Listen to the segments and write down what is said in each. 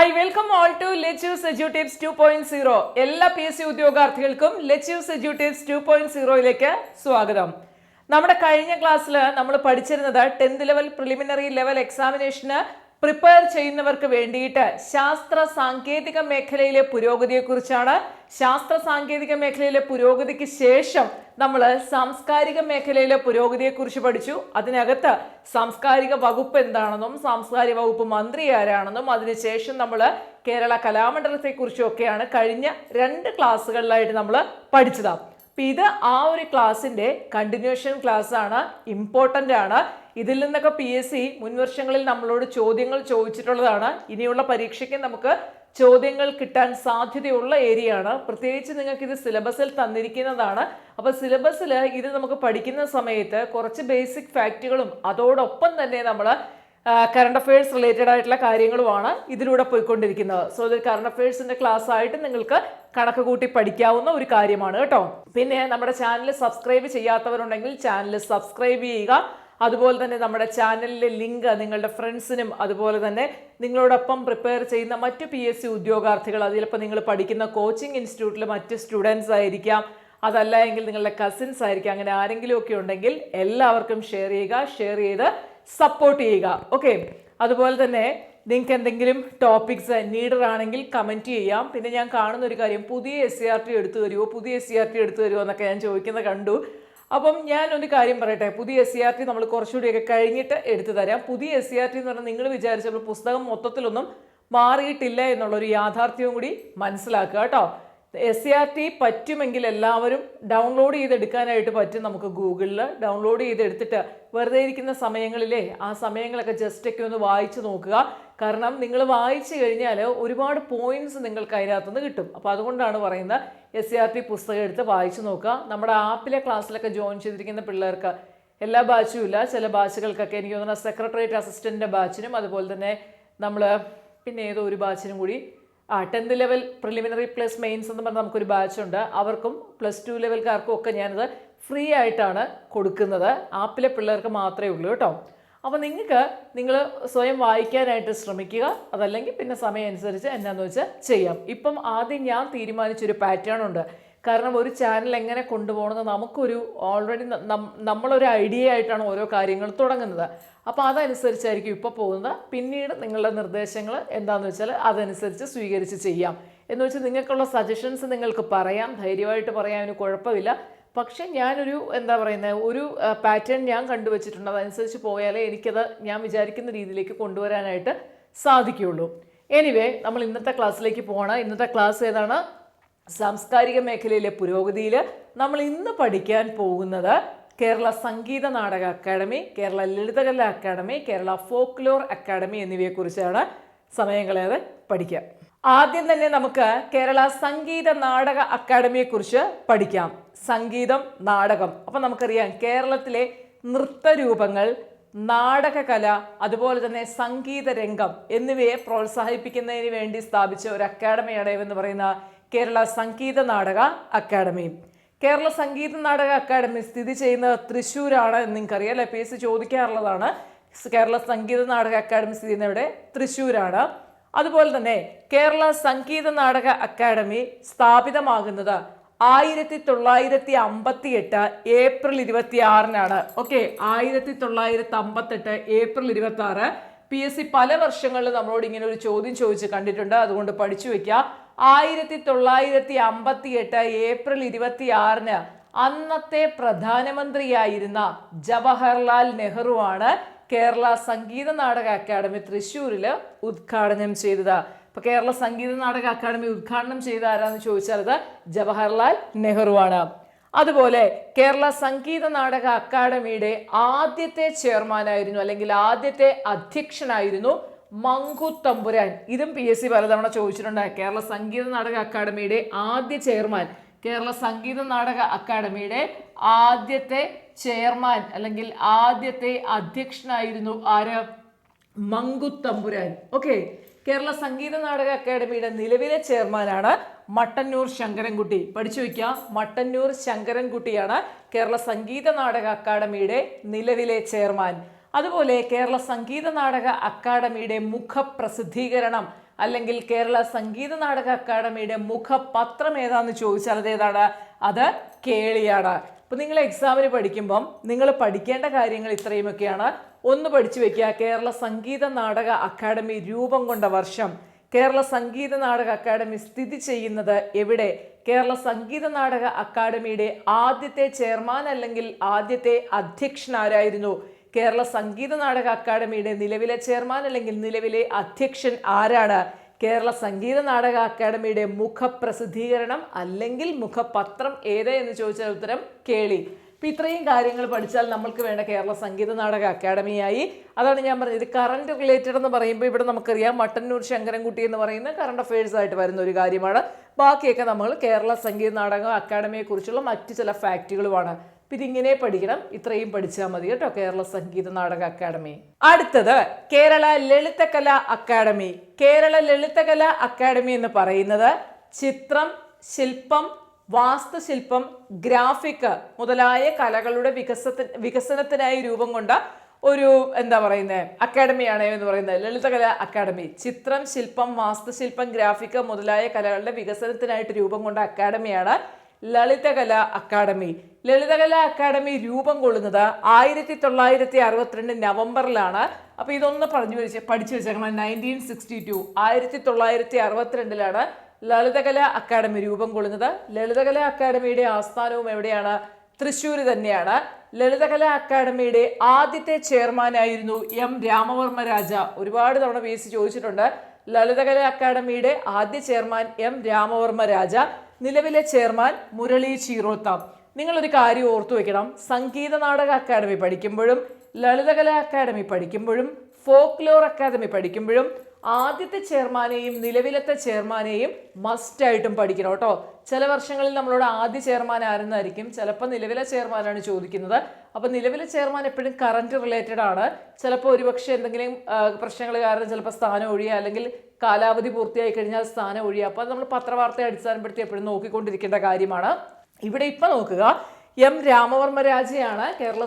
Hi welcome all to ലെച്ച്യൂ Seju tips two point zero എല്ലാ P S C ഉദ്യോഗാർത്ഥികൾക്കും ലെച്ച്യൂ Seju tips two point സീറോയിലേക്ക് സ്വാഗതം. നമ്മുടെ കഴിഞ്ഞ ക്ലാസ്സിൽ നമ്മൾ പഠിച്ചിരുന്നത് ടെൻത്ത് ലെവൽ പ്രിലിമിനറി ലെവൽ എക്സാമിനേഷന് പ്രിപ്പയർ ചെയ്യുന്നവർക്ക് വേണ്ടിയിട്ട് ശാസ്ത്ര സാങ്കേതിക മേഖലയിലെ പുരോഗതിയെക്കുറിച്ചാണ്. ശാസ്ത്ര സാങ്കേതിക മേഖലയിലെ പുരോഗതിക്ക് ശേഷം നമ്മൾ സാംസ്കാരിക മേഖലയിലെ പുരോഗതിയെക്കുറിച്ച് പഠിച്ചു. അതിനകത്ത് സാംസ്കാരിക വകുപ്പ് എന്താണെന്നും സാംസ്കാരിക വകുപ്പ് മന്ത്രി ആരാണെന്നും അതിനുശേഷം നമ്മൾ കേരള കലാമണ്ഡലത്തെക്കുറിച്ചും ഒക്കെയാണ് കഴിഞ്ഞ രണ്ട് ക്ലാസ്സുകളിലായിട്ട് നമ്മൾ പഠിച്ചത്. അപ്പൊ ഇത് ആ ഒരു ക്ലാസ്സിന്റെ കണ്ടിന്യൂഷൻ ക്ലാസ് ആണ് ഇമ്പോർട്ടന്റ് ആണ്. ഇതിൽ നിന്നൊക്കെ പി എസ് സി മുൻവർഷങ്ങളിൽ നമ്മളോട് ചോദ്യങ്ങൾ ചോദിച്ചിട്ടുള്ളതാണ്. ഇനിയുള്ള പരീക്ഷയ്ക്ക് നമുക്ക് ചോദ്യങ്ങൾ കിട്ടാൻ സാധ്യതയുള്ള ഏരിയ ആണ്. പ്രത്യേകിച്ച് നിങ്ങൾക്ക് ഇത് സിലബസിൽ തന്നിരിക്കുന്നതാണ്. അപ്പോൾ സിലബസിൽ ഇത് നമുക്ക് പഠിക്കുന്ന സമയത്ത് കുറച്ച് ബേസിക് ഫാക്റ്റുകളും അതോടൊപ്പം തന്നെ നമ്മൾ കറണ്ട് അഫയേഴ്സ് റിലേറ്റഡ് ആയിട്ടുള്ള കാര്യങ്ങളുമാണ് ഇതിലൂടെ പോയിക്കൊണ്ടിരിക്കുന്നത്. സോ ഇത് കറണ്ട് അഫയേഴ്സിന്റെ ക്ലാസ് ആയിട്ട് നിങ്ങൾക്ക് കണക്ക് കൂട്ടി പഠിക്കാവുന്ന ഒരു കാര്യമാണ് കേട്ടോ. പിന്നെ നമ്മുടെ ചാനൽ സബ്സ്ക്രൈബ് ചെയ്യാത്തവരുണ്ടെങ്കിൽ ചാനൽ സബ്സ്ക്രൈബ് ചെയ്യുക. അതുപോലെ തന്നെ നമ്മുടെ ചാനലിലെ ലിങ്ക് നിങ്ങളുടെ ഫ്രണ്ട്സിനും അതുപോലെ തന്നെ നിങ്ങളോടൊപ്പം പ്രിപ്പയർ ചെയ്യുന്ന മറ്റ് പി എസ് സി ഉദ്യോഗാർത്ഥികൾ അതിലിപ്പോൾ നിങ്ങൾ പഠിക്കുന്ന കോച്ചിങ് ഇൻസ്റ്റിറ്റ്യൂട്ടിലെ മറ്റ് സ്റ്റുഡൻസ് ആയിരിക്കാം. അതല്ല എങ്കിൽ നിങ്ങളുടെ കസിൻസ് ആയിരിക്കാം. അങ്ങനെ ആരെങ്കിലുമൊക്കെ ഉണ്ടെങ്കിൽ എല്ലാവർക്കും ഷെയർ ചെയ്യുക. ഷെയർ ചെയ്ത് സപ്പോർട്ട് ചെയ്യുക. ഓക്കെ അതുപോലെ തന്നെ നിങ്ങൾക്ക് എന്തെങ്കിലും ടോപ്പിക്സ് നീഡർ ആണെങ്കിൽ കമന്റ് ചെയ്യാം. പിന്നെ ഞാൻ കാണുന്ന ഒരു കാര്യം പുതിയ എസ് സി ആർ ടി എടുത്തു തരുമോ പുതിയ എസ് സി ആർ ടി എടുത്തു തരുമോ എന്നൊക്കെ ഞാൻ ചോദിക്കുന്നത് കണ്ടു. അപ്പം ഞാൻ ഒരു കാര്യം പറയട്ടെ പുതിയ എസ് സി ആർ ടി നമ്മൾ കുറച്ചുകൂടിയൊക്കെ കഴിഞ്ഞിട്ട് എടുത്തു തരാം. പുതിയ എസ് സി ആർ ടി എന്ന് പറഞ്ഞാൽ നിങ്ങൾ വിചാരിച്ചപ്പോൾ പുസ്തകം മൊത്തത്തിലൊന്നും മാറിയിട്ടില്ല എന്നുള്ളൊരു യാഥാർത്ഥ്യവും കൂടി മനസ്സിലാക്കുക കേട്ടോ. എസ് സി ആർ ടി പറ്റുമെങ്കിൽ എല്ലാവരും ഡൗൺലോഡ് ചെയ്തെടുക്കാനായിട്ട് പറ്റും നമുക്ക് ഗൂഗിളിൽ ഡൗൺലോഡ് ചെയ്തെടുത്തിട്ട് വെറുതെ ഇരിക്കുന്ന സമയങ്ങളിലെ ആ സമയങ്ങളൊക്കെ ജസ്റ്റ് ഒക്കെ ഒന്ന് വായിച്ചു നോക്കുക. കാരണം നിങ്ങൾ വായിച്ചു കഴിഞ്ഞാൽ ഒരുപാട് പോയിന്റ്സ് നിങ്ങൾക്ക് അതിനകത്തുനിന്ന് കിട്ടും. അപ്പോൾ അതുകൊണ്ടാണ് പറയുന്നത് എസ് സി ആർ ടി പുസ്തകം എടുത്ത് വായിച്ചു നോക്കുക. നമ്മുടെ ആപ്പിലെ ക്ലാസ്സിലൊക്കെ ജോയിൻ ചെയ്തിരിക്കുന്ന പിള്ളേർക്ക് എല്ലാ ബാച്ചും ഇല്ല. ചില ബാച്ചുകൾക്കൊക്കെ എനിക്ക് തോന്നുന്ന സെക്രട്ടേറിയറ്റ് അസിസ്റ്റന്റിന്റെ ബാച്ചിനും അതുപോലെ തന്നെ നമ്മൾ പിന്നെ ഏതോ ഒരു ബാച്ചിനും കൂടി ആ tenth level preliminary plus mains എന്ന് പറഞ്ഞാൽ നമുക്കൊരു ബാച്ച് ഉണ്ട്. അവർക്കും പ്ലസ് ടു ലെവൽക്കാർക്കും ഒക്കെ ഞാനത് ഫ്രീ ആയിട്ടാണ് കൊടുക്കുന്നത്. ആപ്പിലെ പിള്ളേർക്ക് മാത്രമേ ഉള്ളൂ കേട്ടോ. അപ്പോൾ നിങ്ങൾക്ക് നിങ്ങൾ സ്വയം വായിക്കാനായിട്ട് ശ്രമിക്കുക. അതല്ലെങ്കിൽ പിന്നെ സമയം അനുസരിച്ച് എന്നാന്ന് വെച്ചാൽ ചെയ്യാം. ഇപ്പം ആദ്യം ഞാൻ തീരുമാനിച്ചൊരു പാറ്റേൺ ഉണ്ട്. കാരണം ഒരു ചാനൽ എങ്ങനെ കൊണ്ടുപോകണമെന്ന് നമുക്കൊരു ഓൾറെഡി നമ്മളൊരു ഐഡിയ ആയിട്ടാണ് ഓരോ കാര്യങ്ങൾ തുടങ്ങുന്നത്. അപ്പോൾ അതനുസരിച്ചായിരിക്കും ഇപ്പോൾ പോകുന്നത്. പിന്നീട് നിങ്ങളുടെ നിർദ്ദേശങ്ങൾ എന്താണെന്ന് വെച്ചാൽ അതനുസരിച്ച് സ്വീകരിച്ച് ചെയ്യാം. എന്ന് വെച്ചാൽ നിങ്ങൾക്കുള്ള സജഷൻസ് നിങ്ങൾക്ക് പറയാം. ധൈര്യമായിട്ട് പറയാൻ ഒരു കുഴപ്പമില്ല. പക്ഷേ ഞാനൊരു എന്താ പറയുന്നത് ഒരു പാറ്റേൺ ഞാൻ കണ്ടുവച്ചിട്ടുണ്ട്. അതനുസരിച്ച് പോയാലേ എനിക്കത് ഞാൻ വിചാരിക്കുന്ന രീതിയിലേക്ക് കൊണ്ടുവരാനായിട്ട് സാധിക്കുകയുള്ളൂ. എനിവേ നമ്മൾ ഇന്നത്തെ ക്ലാസ്സിലേക്ക് പോകണം ഇന്നത്തെ ക്ലാസ് ഏതാണ്? സാംസ്കാരിക മേഖലയിലെ പുരോഗതിയിൽ നമ്മൾ ഇന്ന് പഠിക്കാൻ പോകുന്നത് Kerala Sangeetha Nataka academy Kerala Lalithakala academy Kerala folklore academy എന്നിവയെക്കുറിച്ചാണ് സമയങ്ങളേറെ പഠിക്കാം ആദ്യം തന്നെ നമുക്ക് കേരള സംഗീത നാടക അക്കാദമിയെക്കുറിച്ച് പഠിക്കാം. സംഗീതം നാടകം. അപ്പം നമുക്കറിയാം കേരളത്തിലെ നൃത്തരൂപങ്ങൾ നാടകകല അതുപോലെ തന്നെ സംഗീത രംഗം എന്നിവയെ പ്രോത്സാഹിപ്പിക്കുന്നതിന് വേണ്ടി സ്ഥാപിച്ച ഒരു അക്കാദമിയാണ് എന്ന് പറയുന്ന കേരള സംഗീത നാടക അക്കാദമി. കേരള സംഗീത നാടക അക്കാദമി സ്ഥിതി ചെയ്യുന്നത് തൃശ്ശൂരാണ് എന്ന് നിങ്ങൾക്കറിയാം അല്ലെ? പി എസ് സി ചോദിക്കാറുള്ളതാണ്. കേരള സംഗീത നാടക അക്കാദമി സ്ഥിതി ചെയ്യുന്നത് ഇവിടെ തൃശ്ശൂരാണ്. അതുപോലെ തന്നെ കേരള സംഗീത നാടക അക്കാദമി സ്ഥാപിതമാകുന്നത് ആയിരത്തി തൊള്ളായിരത്തി അമ്പത്തി എട്ട് ഏപ്രിൽ ഇരുപത്തി ആറിനാണ് ഓക്കെ ആയിരത്തി തൊള്ളായിരത്തി അമ്പത്തെട്ട് ഏപ്രിൽ ഇരുപത്തി ആറ് പി എസ് സി പല വർഷങ്ങളിൽ നമ്മളോട് ഇങ്ങനെ ഒരു ചോദ്യം ചോദിച്ച് കണ്ടിട്ടുണ്ട്. അതുകൊണ്ട് പഠിച്ചു വെക്കുക ആയിരത്തി തൊള്ളായിരത്തി അമ്പത്തി എട്ട് ഏപ്രിൽ ഇരുപത്തി ആറിന് അന്നത്തെ പ്രധാനമന്ത്രിയായിരുന്ന ജവഹർലാൽ നെഹ്റു ആണ് കേരള സംഗീത നാടക അക്കാദമി തൃശ്ശൂരിൽ ഉദ്ഘാടനം ചെയ്തത്. ഇപ്പൊ കേരള സംഗീത നാടക അക്കാദമി ഉദ്ഘാടനം ചെയ്ത ആരാന്ന് ചോദിച്ചാൽ അത് ജവഹർലാൽ നെഹ്റു ആണ് അതുപോലെ കേരള സംഗീത നാടക അക്കാദമിയുടെ ആദ്യത്തെ ചെയർമാനായിരുന്നു അല്ലെങ്കിൽ ആദ്യത്തെ അധ്യക്ഷനായിരുന്നു മങ്കു തമ്പുരാൻ ഇതും പി എസ് സി പലതവണ ചോദിച്ചിട്ടുണ്ട്. കേരള സംഗീത നാടക അക്കാദമിയുടെ ആദ്യ ചെയർമാൻ കേരള സംഗീത നാടക അക്കാദമിയുടെ ആദ്യത്തെ ചെയർമാൻ അല്ലെങ്കിൽ ആദ്യത്തെ അധ്യക്ഷനായിരുന്നു ആര്? മങ്കുത്തമ്പുരാൻ ഓക്കെ കേരള സംഗീത നാടക അക്കാദമിയുടെ നിലവിലെ ചെയർമാനാണ് മട്ടന്നൂർ ശങ്കരൻകുട്ടി. പഠിച്ചു വയ്ക്കുക. മട്ടന്നൂർ ശങ്കരൻകുട്ടിയാണ് കേരള സംഗീത നാടക അക്കാദമിയുടെ നിലവിലെ ചെയർമാൻ. അതുപോലെ കേരള സംഗീത നാടക അക്കാദമിയുടെ മുഖപ്രസിദ്ധീകരണം അല്ലെങ്കിൽ കേരള സംഗീത നാടക അക്കാദമിയുടെ മുഖപത്രം ഏതാണെന്ന് ചോദിച്ചാൽ അത് ഏതാണ് അത് കേളിയാണ്. അപ്പോൾ നിങ്ങൾ എക്സാമിന് പഠിക്കുമ്പം നിങ്ങൾ പഠിക്കേണ്ട കാര്യങ്ങൾ ഇത്രയുമൊക്കെയാണ്. ഒന്ന് പഠിച്ചു വെക്കുക കേരള സംഗീത നാടക അക്കാദമി രൂപം കൊണ്ട വർഷം. കേരള സംഗീത നാടക അക്കാദമി സ്ഥിതി ചെയ്യുന്നത് എവിടെ? കേരള സംഗീത നാടക അക്കാദമിയുടെ ആദ്യത്തെ ചെയർമാൻ അല്ലെങ്കിൽ ആദ്യത്തെ അധ്യക്ഷൻ ആരായിരുന്നു? കേരള സംഗീത നാടക അക്കാദമിയുടെ നിലവിലെ ചെയർമാൻ അല്ലെങ്കിൽ നിലവിലെ അധ്യക്ഷൻ ആരാണ്? കേരള സംഗീത നാടക അക്കാദമിയുടെ മുഖപ്രസിദ്ധീകരണം അല്ലെങ്കിൽ മുഖപത്രം ഏത് എന്ന് ചോദിച്ചാൽ ഉത്തരം കേളി. അപ്പൊ ഇത്രയും കാര്യങ്ങൾ പഠിച്ചാൽ നമ്മൾക്ക് വേണ്ട കേരള സംഗീത നാടക അക്കാദമിയായി. അതാണ് ഞാൻ പറഞ്ഞത്. കറണ്ട് റിലേറ്റഡ് എന്ന് പറയുമ്പോൾ ഇവിടെ നമുക്കറിയാം മട്ടന്നൂർ ശങ്കരൻകുട്ടി എന്ന് പറയുന്ന കറണ്ട് അഫയേഴ്സ് ആയിട്ട് വരുന്ന ഒരു കാര്യമാണ്. ബാക്കിയൊക്കെ നമ്മൾ കേരള സംഗീത നാടക അക്കാദമിയെ കുറിച്ചുള്ള മറ്റു ചില ഫാക്റ്റുകളുമാണ് അപ്പൊ ഇങ്ങനെ പഠിക്കണം. ഇത്രയും പഠിച്ചാൽ മതി കേട്ടോ കേരള സംഗീത നാടക അക്കാദമി. അടുത്തത് കേരള ലളിതകല അക്കാദമി. കേരള ലളിതകല അക്കാദമി എന്ന് പറയുന്നത് ചിത്രം ശില്പം വാസ്തുശില്പം ഗ്രാഫിക് മുതലായ കലകളുടെ വികസന വികസനത്തിനായി രൂപം കൊണ്ട ഒരു എന്താ പറയുന്നത് അക്കാഡമിയാണ് എന്ന് പറയുന്നത്. ലളിതകല അക്കാദമി. ചിത്രം ശില്പം വാസ്തുശില്പം ഗ്രാഫിക് മുതലായ കലകളുടെ വികസനത്തിനായിട്ട് രൂപം കൊണ്ട അക്കാദമിയാണ് ലളിതകല അക്കാദമി. ലളിതകല അക്കാദമി രൂപം കൊള്ളുന്നത് ആയിരത്തി തൊള്ളായിരത്തി അറുപത്തിരണ്ട് നവംബറിലാണ്. അപ്പോൾ ഇതൊന്ന് പറഞ്ഞു വെച്ച് പഠിച്ചു വെച്ചേക്കണം. നയന്റീൻ സിക്സ്റ്റി ടു ആയിരത്തി തൊള്ളായിരത്തി അറുപത്തിരണ്ടിലാണ് ലളിതകല അക്കാദമി രൂപം കൊള്ളുന്നത്. ലളിതകല അക്കാദമിയുടെ ആസ്ഥാനവും എവിടെയാണ്? തൃശ്ശൂർ തന്നെയാണ്. ലളിതകല അക്കാദമിയുടെ ആദ്യത്തെ ചെയർമാനായിരുന്നു എം രാമവർമ്മ രാജ. ഒരുപാട് തവണ എസ് ചോദിച്ചിട്ടുണ്ട്. ലളിതകല അക്കാദമിയുടെ ആദ്യ ചെയർമാൻ എം രാമവർമ്മ രാജ. നിലവിലെ ചെയർമാൻ മുരളി ചീറോത്താം. നിങ്ങളൊരു കാര്യം ഓർത്തു വെക്കണം. സംഗീത നാടക അക്കാദമി പഠിക്കുമ്പോഴും ലളിതകല അക്കാദമി പഠിക്കുമ്പോഴും ഫോക്ലോർ അക്കാദമി പഠിക്കുമ്പോഴും ആദ്യത്തെ ചെയർമാനെയും നിലവിലത്തെ ചെയർമാനെയും മസ്റ്റ് ആയിട്ടും പഠിക്കണം കേട്ടോ. ചില വർഷങ്ങളിൽ നമ്മളോട് ആദ്യ ചെയർമാൻ ആരെന്നായിരിക്കും? ചിലപ്പോൾ നിലവിലെ ചെയർമാനാണ് ചോദിക്കുന്നത്. അപ്പോൾ നിലവിലെ ചെയർമാൻ എപ്പോഴും കറണ്ട് റിലേറ്റഡ് ആണ്. ചിലപ്പോൾ ഒരുപക്ഷെ എന്തെങ്കിലും പ്രശ്നങ്ങൾ കാരണം ചിലപ്പോൾ സ്ഥാനം ഒഴിയുക അല്ലെങ്കിൽ കാലാവധി പൂർത്തിയായി കഴിഞ്ഞാൽ സ്ഥാനം ഒഴിയുക അപ്പോൾ നമ്മൾ പത്രവാർത്തയെ അടിസ്ഥാനപ്പെടുത്തി എപ്പോഴും നോക്കിക്കൊണ്ടിരിക്കേണ്ട കാര്യമാണ്. ഇവിടെ ഇപ്പം നോക്കുക എം രാമവർമ്മ രാജയാണ് കേരള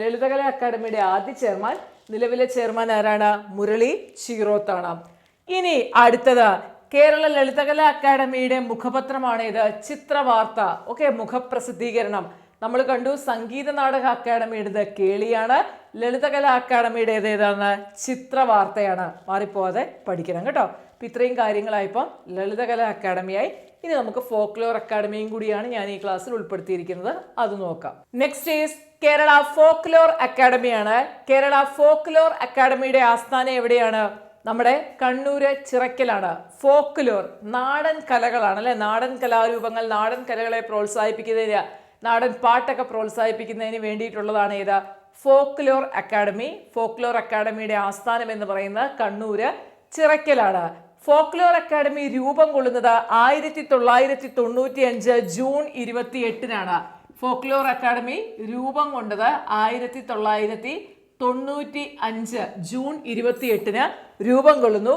ലളിതകല അക്കാദമിയുടെ ആദ്യ ചെയർമാൻ. നിലവിലെ ചെയർമാൻ ആരാണ്? മുരളി ചീറോത്താണ് ഇനി അടുത്തത് കേരള ലളിതകലാ അക്കാദമിയുടെ മുഖപത്രമാണ് ഇത്. ചിത്രവാർത്ത ഓക്കെ മുഖപ്രസിദ്ധീകരണം. നമ്മൾ കണ്ടു സംഗീത നാടക അക്കാദമിയുടേത് കേളിയാണ്. ലളിതകലാ അക്കാദമിയുടേത് ഏതാണ്? ചിത്രവാർത്തയാണ്. മാറിപ്പോവാതെ പഠിക്കണം കേട്ടോ. അപ്പം ഇത്രയും കാര്യങ്ങളായപ്പോൾ ലളിതകല അക്കാദമിയായി ഇനി നമുക്ക് ഫോക്ലോർ അക്കാദമിയും കൂടിയാണ് ഞാൻ ഈ ക്ലാസ്സിൽ ഉൾപ്പെടുത്തിയിരിക്കുന്നത്. അത് നോക്കാം. നെക്സ്റ്റ് ഈസ് കേരള ഫോക്ലോർ അക്കാദമിയാണ് കേരള ഫോക്ലോർ അക്കാദമിയുടെ ആസ്ഥാനം എവിടെയാണ്? നമ്മുടെ കണ്ണൂര് ചിറക്കലാണ്. ഫോക്ലോർ നാടൻ കലകളാണ് അല്ലെ? നാടൻ കലാരൂപങ്ങൾ നാടൻ കലകളെ പ്രോത്സാഹിപ്പിക്കുന്നതിന് നാടൻ പാട്ടൊക്കെ പ്രോത്സാഹിപ്പിക്കുന്നതിന് വേണ്ടിയിട്ടുള്ളതാണ് ഏത്? ഫോക്ലോർ അക്കാദമി ഫോക്ലോർ അക്കാദമിയുടെ ആസ്ഥാനം എന്ന് പറയുന്നത് കണ്ണൂര് ചിറക്കലാണ്. ഫോക്ലോർ അക്കാദമി രൂപം കൊള്ളുന്നത് ആയിരത്തി തൊള്ളായിരത്തി തൊണ്ണൂറ്റി അഞ്ച് ജൂൺ ഇരുപത്തി എട്ടിനാണ് ഫോക്ലോർ അക്കാദമി രൂപം കൊണ്ടത് ആയിരത്തി തൊള്ളായിരത്തി തൊണ്ണൂറ്റി അഞ്ച് ജൂൺ ഇരുപത്തി എട്ടിന് രൂപം കൊള്ളുന്നു.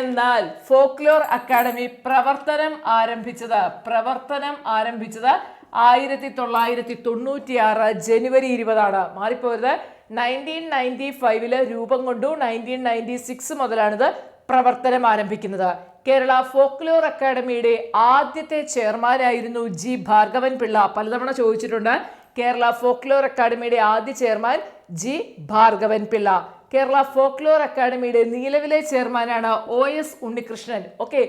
എന്നാൽ ഫോക്ലോർ അക്കാദമി പ്രവർത്തനം ആരംഭിച്ചത് പ്രവർത്തനം ആരംഭിച്ചത് ആയിരത്തി തൊള്ളായിരത്തി തൊണ്ണൂറ്റി ആറ് ജനുവരി ഇരുപതാണ്. മാറിപ്പോയത് നയന്റീൻ നയന്റി ഫൈവിൽ രൂപം കൊണ്ടു. നയന്റീൻ നയന്റി സിക്സ് മുതലാണിത്. പ്രവർത്തനം ആരംഭിക്കുന്നത്. കേരള ഫോക്ലോർ അക്കാദമിയുടെ ആദ്യത്തെ ചെയർമാനായിരുന്നു ജി ഭാർഗവൻ പിള്ള. പലതവണ ചോദിച്ചിട്ടുണ്ട് കേരള ഫോക്ലോർ അക്കാദമിയുടെ ആദ്യ chairman G Bhargavan Pillai. Kerala folklore അക്കാദമിയുടെ നിലവിലെ ചെയർമാനാണ് O S Unnikrishnan. Okay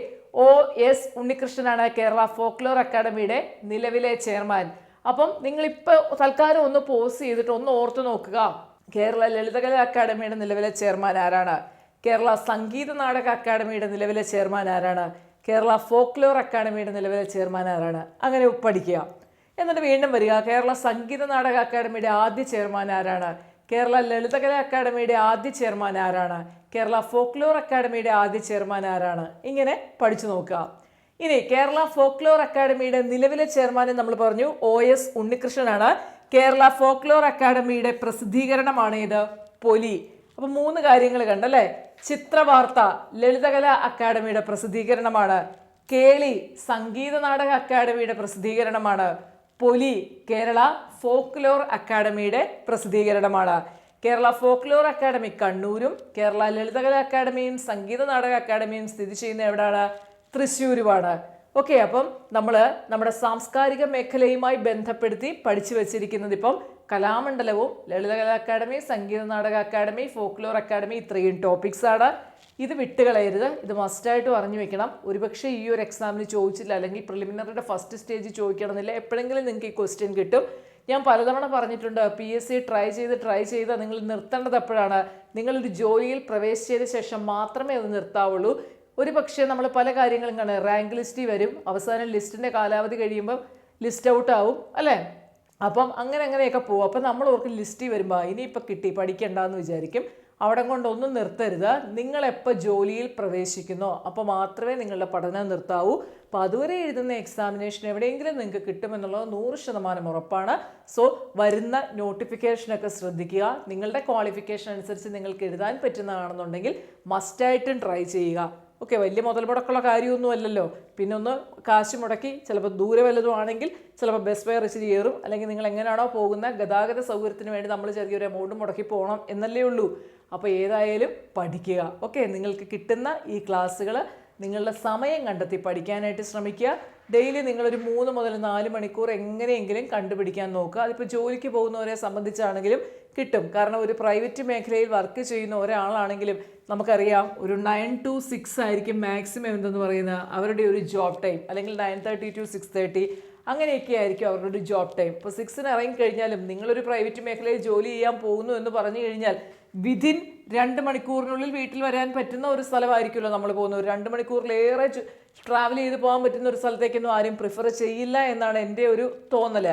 O S ഉണ്ണികൃഷ്ണനാണ് കേരള ഫോക്ലോർ അക്കാദമിയുടെ നിലവിലെ ചെയർമാൻ. അപ്പം നിങ്ങൾ ഇപ്പോൾ തൽക്കാലം ഒന്ന് പോസ് ചെയ്തിട്ട് ഒന്ന് ഓർത്ത് നോക്കുക. കേരള ലളിതകല അക്കാദമിയുടെ നിലവിലെ ചെയർമാൻ ആരാണ്? കേരള സംഗീത നാടക അക്കാദമിയുടെ നിലവിലെ ചെയർമാൻ ആരാണ്? കേരള ഫോക്ലോർ അക്കാദമിയുടെ നിലവിലെ ചെയർമാൻ ആരാണ്? അങ്ങനെ പഠിക്കുക. എന്നിട്ട് വീണ്ടും വരിക. കേരള സംഗീത നാടക അക്കാദമിയുടെ ആദ്യ ചെയർമാൻ ആരാണ്? കേരള ലളിതകല അക്കാദമിയുടെ ആദ്യ ചെയർമാൻ ആരാണ്? കേരള ഫോക്ലോർ അക്കാദമിയുടെ ആദ്യ ചെയർമാൻ ആരാണ്? ഇങ്ങനെ പഠിച്ചു നോക്കുക. ഇനി കേരള ഫോക്ലോർ അക്കാദമിയുടെ നിലവിലെ ചെയർമാൻ നമ്മൾ പറഞ്ഞു. ഒ എസ് ഉണ്ണികൃഷ്ണനാണ്. കേരള ഫോക്ലോർ അക്കാദമിയുടെ പ്രസിദ്ധീകരണമാണ് ഇത്. പൊലി. അപ്പോൾ മൂന്ന് കാര്യങ്ങൾ കണ്ടല്ലേ? ചിത്രവാർത്ത ലളിതകല അക്കാദമിയുടെ പ്രസിദ്ധീകരണമാണ്. കേളി സംഗീത നാടക അക്കാദമിയുടെ പ്രസിദ്ധീകരണമാണ്. പൊലി കേരള ഫോക്ലോർ അക്കാദമിയുടെ പ്രസിദ്ധീകരണമാണ്. കേരള ഫോക്ലോർ അക്കാദമി കണ്ണൂരും കേരള ലളിതകല അക്കാദമിയും സംഗീത നാടക അക്കാദമിയും സ്ഥിതി ചെയ്യുന്ന എവിടെയാണ് തൃശ്ശൂരുമാണ്. ഓക്കെ അപ്പം നമ്മൾ നമ്മുടെ സാംസ്കാരിക മേഖലയുമായി ബന്ധപ്പെടുത്തി പഠിച്ചു വച്ചിരിക്കുന്നത് ഇപ്പം കലാമണ്ഡലവും Lalithakala academy Sangeetha Nataka academy folklore academy ഇത്രയും ആണ്. ഇത് വിട്ടുകളയരുത് ഇത് മസ്റ്റായിട്ട് പറഞ്ഞു വെക്കണം. ഒരുപക്ഷെ ഈ ഒരു എക്സാമിന് ചോദിച്ചില്ല അല്ലെങ്കിൽ പ്രിലിമിനറിയുടെ ഫസ്റ്റ് സ്റ്റേജ് ചോദിക്കണമെന്നില്ല. എപ്പോഴെങ്കിലും നിങ്ങൾക്ക് ഈ ക്വസ്റ്റ്യൻ കിട്ടും. ഞാൻ പലതവണ പറഞ്ഞിട്ടുണ്ട് പി എസ് സി ട്രൈ ചെയ്ത് ട്രൈ ചെയ്ത് നിങ്ങൾ നിർത്തേണ്ടത് എപ്പോഴാണ്? നിങ്ങളൊരു ജോലിയിൽ പ്രവേശിച്ചതിന് ശേഷം മാത്രമേ അത് നിർത്താവുള്ളൂ. ഒരു പക്ഷേ നമ്മൾ പല കാര്യങ്ങളും കാണാം. റാങ്ക് ലിസ്റ്റിൽ വരും. അവസാനം ലിസ്റ്റിന്റെ കാലാവധി കഴിയുമ്പോൾ ലിസ്റ്റ് ഔട്ട് ആവും അല്ലേ? അപ്പം അങ്ങനെ അങ്ങനെയൊക്കെ പോകും അപ്പം നമ്മൾ ഓർക്ക് ലിസ്റ്റിൽ വരുമ്പോൾ ഇനിയിപ്പോൾ കിട്ടി പഠിക്കണ്ടെന്ന് വിചാരിക്കും. അവിടെ കൊണ്ടൊന്നും നിർത്തരുത്. നിങ്ങളെപ്പോൾ ജോലിയിൽ പ്രവേശിക്കുന്നോ അപ്പോൾ മാത്രമേ നിങ്ങളുടെ പഠനം നിർത്താവൂ. അപ്പോൾ അതുവരെ എഴുതുന്ന എക്സാമിനേഷൻ എവിടെയെങ്കിലും നിങ്ങൾക്ക് കിട്ടുമെന്നുള്ളത് നൂറ് ശതമാനം ഉറപ്പാണ്. സോ വരുന്ന നോട്ടിഫിക്കേഷനൊക്കെ ശ്രദ്ധിക്കുക. നിങ്ങളുടെ ക്വാളിഫിക്കേഷൻ അനുസരിച്ച് നിങ്ങൾക്ക് എഴുതാൻ പറ്റുന്നതാണെന്നുണ്ടെങ്കിൽ മസ്റ്റായിട്ടും ട്രൈ ചെയ്യുക. ഓക്കെ വലിയ മുതൽ മുടക്കുള്ള കാര്യമൊന്നും അല്ലല്ലോ. പിന്നെ ഒന്ന് കാശ് മുടക്കി ചിലപ്പോൾ ദൂരെ വല്ലതും ആണെങ്കിൽ ചിലപ്പോൾ ബസ് ഫെയർ ഇച്ചിരി കയറും. അല്ലെങ്കിൽ നിങ്ങൾ എങ്ങനെയാണോ പോകുന്ന ഗതാഗത സൗകര്യത്തിന് വേണ്ടി നമ്മൾ ചെറിയൊരു എമൗണ്ട് മുടക്കി പോകണം എന്നല്ലേ ഉള്ളൂ. അപ്പോൾ ഏതായാലും പഠിക്കുക. ഓക്കെ നിങ്ങൾക്ക് കിട്ടുന്ന ഈ ക്ലാസ്സുകൾ നിങ്ങളുടെ സമയം കണ്ടെത്തി പഠിക്കാനായിട്ട് ശ്രമിക്കുക. ഡെയിലി നിങ്ങളൊരു മൂന്ന് മുതൽ നാല് മണിക്കൂർ എങ്ങനെയെങ്കിലും കണ്ടുപിടിക്കാൻ നോക്കുക. അതിപ്പോൾ ജോലിക്ക് പോകുന്നവരെ സംബന്ധിച്ചാണെങ്കിലും കിട്ടും. കാരണം ഒരു പ്രൈവറ്റ് മേഖലയിൽ വർക്ക് ചെയ്യുന്ന ഒരാളാണെങ്കിലും നമുക്കറിയാം ഒരു നയൻ ടു സിക്സ് ആയിരിക്കും മാക്സിമം എന്തെന്ന് പറയുന്നത് അവരുടെ ഒരു ജോബ് ടൈം അല്ലെങ്കിൽ nine thirty to six thirty അങ്ങനെയൊക്കെ ആയിരിക്കും അവരുടെ ജോബ് ടൈം ഇപ്പോൾ സിക്സിന് ഇറങ്ങിക്കഴിഞ്ഞാലും നിങ്ങളൊരു പ്രൈവറ്റ് മേഖലയിൽ ജോലി ചെയ്യാൻ പോകുന്നു എന്ന് പറഞ്ഞു കഴിഞ്ഞാൽ വിതിൻ രണ്ട് മണിക്കൂറിനുള്ളിൽ വീട്ടിൽ വരാൻ പറ്റുന്ന ഒരു സ്ഥലമായിരിക്കുമല്ലോ നമ്മൾ പോകുന്നത്. രണ്ട് മണിക്കൂറിലേറെ ട്രാവൽ ചെയ്ത് പോകാൻ പറ്റുന്ന ഒരു സ്ഥലത്തേക്കൊന്നും ആരും പ്രിഫർ ചെയ്യില്ല എന്നാണ് എന്റെ ഒരു തോന്നൽ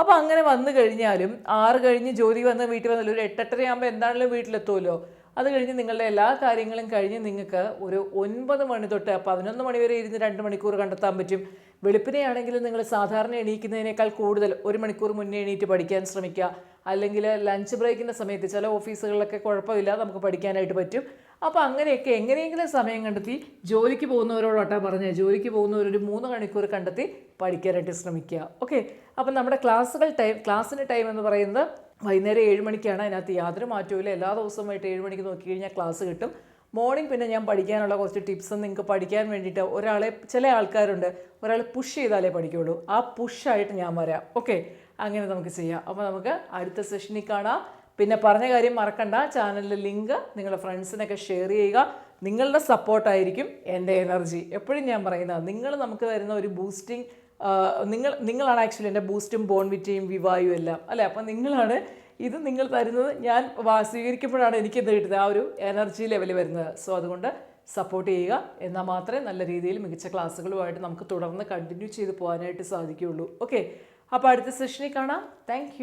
അപ്പോൾ അങ്ങനെ വന്നു കഴിഞ്ഞാലും ആറ് കഴിഞ്ഞ് ജോലി വന്ന് വീട്ടിൽ വന്നാലും ഒരു എട്ടെട്ടര ആകുമ്പോൾ എന്താണെങ്കിലും വീട്ടിലെത്തുമല്ലോ. അത് കഴിഞ്ഞ് നിങ്ങളുടെ എല്ലാ കാര്യങ്ങളും കഴിഞ്ഞ് നിങ്ങൾക്ക് ഒരു ഒൻപത് മണി തൊട്ട് പതിനൊന്ന് മണി വരെ ഇരുന്ന് രണ്ട് മണിക്കൂർ കണ്ടെത്താൻ പറ്റും. വെളുപ്പിനെയാണെങ്കിൽ നിങ്ങൾ സാധാരണ എണീക്കുന്നതിനേക്കാൾ കൂടുതൽ ഒരു മണിക്കൂർ മുന്നേ എണീറ്റ് പഠിക്കാൻ ശ്രമിക്കുക. അല്ലെങ്കിൽ ലഞ്ച് ബ്രേക്കിന്റെ സമയത്ത് ചില ഓഫീസുകളിലൊക്കെ കുഴപ്പമില്ല നമുക്ക് പഠിക്കാനായിട്ട് പറ്റും. അപ്പോൾ അങ്ങനെയൊക്കെ എങ്ങനെയെങ്കിലും സമയം കണ്ടെത്തി ജോലിക്ക് പോകുന്നവരോടോട്ടാ പറഞ്ഞത്. ജോലിക്ക് പോകുന്നവരൊരു മൂന്ന് മണിക്കൂർ കണ്ടെത്തി പഠിക്കാനായിട്ട് ശ്രമിക്കുക. ഓക്കെ അപ്പം നമ്മുടെ ക്ലാസ്സുകൾ ടൈം ക്ലാസ്സിന്റെ ടൈം എന്ന് പറയുന്നത് വൈകുന്നേരം ഏഴ് മണിക്കാണ് അതിനകത്ത് യാതൊരു മാറ്റവും എല്ലാ ദിവസവും വൈകിട്ട് ഏഴ് മണിക്ക് നോക്കി കഴിഞ്ഞാൽ ക്ലാസ് കിട്ടും. മോർണിംഗ് പിന്നെ ഞാൻ പഠിക്കാനുള്ള കുറച്ച് ടിപ്സ് നിങ്ങൾക്ക് പഠിക്കാൻ വേണ്ടിയിട്ട് ഒരാളെ ചില ആൾക്കാരുണ്ട് ഒരാൾ പുഷ് ചെയ്താലേ പഠിക്കുള്ളൂ. ആ പുഷായിട്ട് ഞാൻ വരാം. ഓക്കെ അങ്ങനെ നമുക്ക് ചെയ്യാം. അപ്പോൾ നമുക്ക് അടുത്ത സെഷനിൽ കാണാം. പിന്നെ പറഞ്ഞ കാര്യം മറക്കണ്ട. ചാനലിലെ ലിങ്ക് നിങ്ങളുടെ ഫ്രണ്ട്സിനൊക്കെ ഷെയർ ചെയ്യുക. നിങ്ങളുടെ സപ്പോർട്ടായിരിക്കും എന്റെ എനർജി എപ്പോഴും ഞാൻ പറയുന്നത്. നിങ്ങൾ നമുക്ക് തരുന്ന ഒരു ബൂസ്റ്റിംഗ് നിങ്ങൾ നിങ്ങളാണ് ആക്ച്വലി എന്റെ ബൂസ്റ്റും ബോൺവിറ്റയും വിവായും എല്ലാം അല്ലേ? അപ്പം നിങ്ങളാണ് ഇത് നിങ്ങൾ തരുന്നത്. ഞാൻ സ്വീകരിക്കുമ്പോഴാണ് എനിക്ക് എന്ത് കിട്ടുന്നത്. ആ ഒരു എനർജി ലെവൽ വരുന്നത്. സോ അതുകൊണ്ട് സപ്പോർട്ട് ചെയ്യുക. എന്നാൽ മാത്രമേ നല്ല രീതിയിൽ മികച്ച ക്ലാസ്സുകളുമായിട്ട് നമുക്ക് തുടർന്ന് കണ്ടിന്യൂ ചെയ്ത് പോകാനായിട്ട് സാധിക്കുകയുള്ളൂ. ഓക്കെ അപ്പോൾ അടുത്ത സെഷനിൽ കാണാം. താങ്ക്